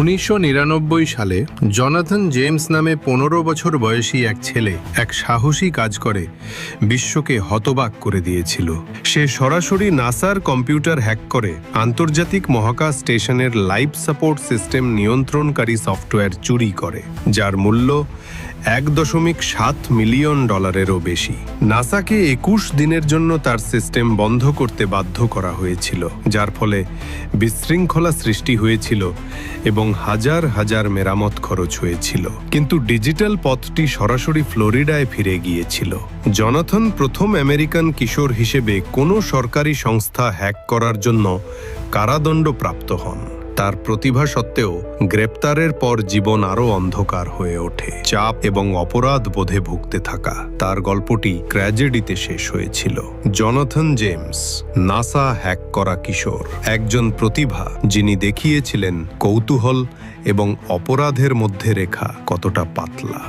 উনিশশো নিরানব্বই সালে জনাথন জেমস নামে পনেরো বছর বয়সী এক ছেলে এক সাহসী কাজ করে, বিশ্বকে হতবাক করে দিয়েছিল। সে সরাসরি নাসার কম্পিউটার হ্যাক করে আন্তর্জাতিক মহাকাশ স্টেশনের লাইফ সাপোর্ট সিস্টেম নিয়ন্ত্রণকারী সফটওয়্যার চুরি করে, যার মূল্য এক দশমিক সাত মিলিয়ন ডলারেরও বেশি। নাসাকে একুশ দিনের জন্য তার সিস্টেম বন্ধ করতে বাধ্য করা হয়েছিল, যার ফলে বিশৃঙ্খলা সৃষ্টি হয়েছিল এবং হাজার হাজার মেরামত খরচ হয়েছিল। কিন্তু ডিজিটাল পথটি সরাসরি ফ্লোরিডায় ফিরে গিয়েছিল। জনাথন প্রথম আমেরিকান কিশোর হিসেবে কোনো সরকারি সংস্থা হ্যাক করার জন্য কারাদণ্ড প্রাপ্ত হন। তার প্রতিভা সত্ত্বেও গ্রেপ্তারের পর জীবন আরও অন্ধকার হয়ে ওঠে। চাপ এবং অপরাধ বোধে ভুগতে থাকা। তার গল্পটি ক্র্যাজেডিতে শেষ হয়েছিল। জনাথন জেমস, নাসা হ্যাক করা কিশোর। একজন প্রতিভা যিনি দেখিয়েছিলেন কৌতূহল এবং অপরাধের মধ্যে রেখা কতটা পাতলা।